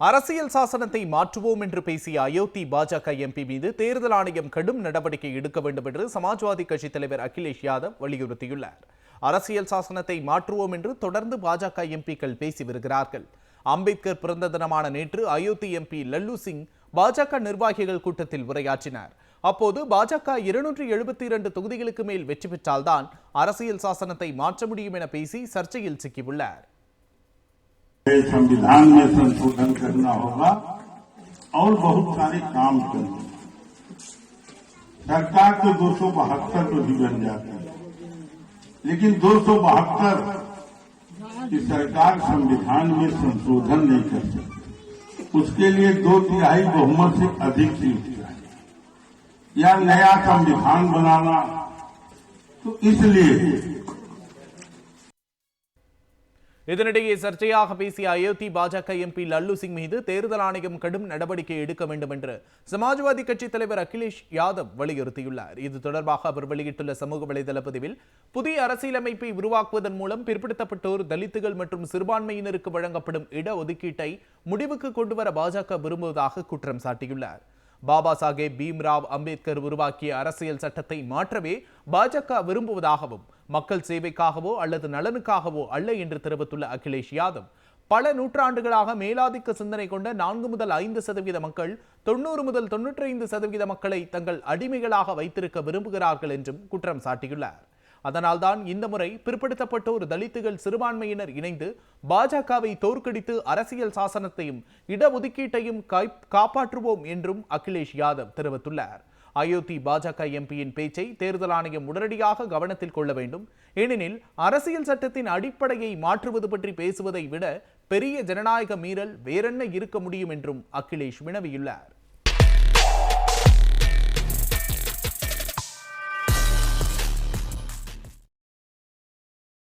அரசியல் சாசனத்தை மாற்றுவோம் என்று பேசிய அயோத்தி பாஜக எம்பி மீது தேர்தல் ஆணையம் கடும் நடவடிக்கை எடுக்க வேண்டும் என்று சமாஜ்வாதி கட்சி தலைவர் அகிலேஷ் யாதவ் வலியுறுத்தியுள்ளார். அரசியல் சாசனத்தை மாற்றுவோம் என்று தொடர்ந்து பாஜக எம்பிக்கள் பேசி வருகிறார்கள். அம்பேத்கர் பிறந்த தினமான நேற்று அயோத்தி எம்பி லல்லு சிங் பாஜக நிர்வாகிகள் கூட்டத்தில் உரையாற்றினார். அப்போது பாஜக இருநூற்றி எழுபத்தி இரண்டு தொகுதிகளுக்கு மேல் வெற்றி பெற்றால்தான் அரசியல் சாசனத்தை மாற்ற முடியும் என பேசி சர்ச்சையில் சிக்கியுள்ளார். संविधान में संशोधन करना होगा और बहुत सारे काम करने सरकार तो दो सौ बहत्तर तो भी बन जाती है। लेकिन दो सौ बहत्तर की सरकार संविधान में संशोधन नहीं कर सकती। उसके लिए दो तिहाई बहुमत से अधिक सीट या नया संविधान बनाना। तो इसलिए இதனிடையே சர்ச்சையாக பேசிய அயோத்தி பாஜக எம்பி லல்லு சிங் மீது தேர்தல் ஆணையம் கடும் நடவடிக்கை எடுக்க வேண்டும் என்று சமாஜ்வாதி கட்சி தலைவர் அகிலேஷ் யாதவ் வலியுறுத்தியுள்ளார். இது தொடர்பாக அவர் வெளியிட்டுள்ள சமூக வலைதள பதிவில் புதிய அரசியலமைப்பை உருவாக்குவதன் மூலம் பிற்படுத்தப்பட்டோர் தலித்துகள் மற்றும் சிறுபான்மையினருக்கு வழங்கப்படும் இடஒதுக்கீட்டை முடிவுக்கு கொண்டுவர பாஜக விரும்புவதாக குற்றம் சாட்டியுள்ளார். பாபா சாஹேப் பீம்ராவ் அம்பேத்கர் உருவாக்கிய அரசியல் சட்டத்தை மாற்றவே பாஜக விரும்புவதாகவும் மக்கள் சேவைக்காகவோ அல்லது நலனுக்காகவோ அல்ல என்று தெரிவித்துள்ள அகிலேஷ் யாதவ். பல நூற்றாண்டுகளாக மேலாதிக்க சிந்தனை கொண்ட நான்கு முதல் ஐந்து சதவீத மக்கள் தொண்ணூறு முதல் தொன்னூற்றி ஐந்து சதவீத மக்களை தங்கள் அடிமைகளாக வைத்திருக்க விரும்புகிறார்கள் என்றும் குற்றம் சாட்டியுள்ளார். அதனால்தான் இந்த முறை பிற்படுத்தப்பட்டோர் தலித்துகள் சிறுபான்மையினர் இணைந்து பாஜகவை தோற்கடித்து அரசியல் சாசனத்தையும் இடஒதுக்கீட்டையும் காய்- காப்பாற்றுவோம் என்றும் அகிலேஷ் யாதவ் தெரிவித்துள்ளார். அயோத்தி பாஜக எம்பியின் பேச்சை தேர்தல் ஆணையம் உடனடியாக கவனத்தில் கொள்ள வேண்டும். ஏனெனில் அரசியல் சட்டத்தின் அடிப்படையை மாற்றுவது பற்றி பேசுவதை விட பெரிய ஜனநாயக மீறல் வேறென்ன இருக்க முடியும் என்றும் அகிலேஷ் வினவியுள்ளார்.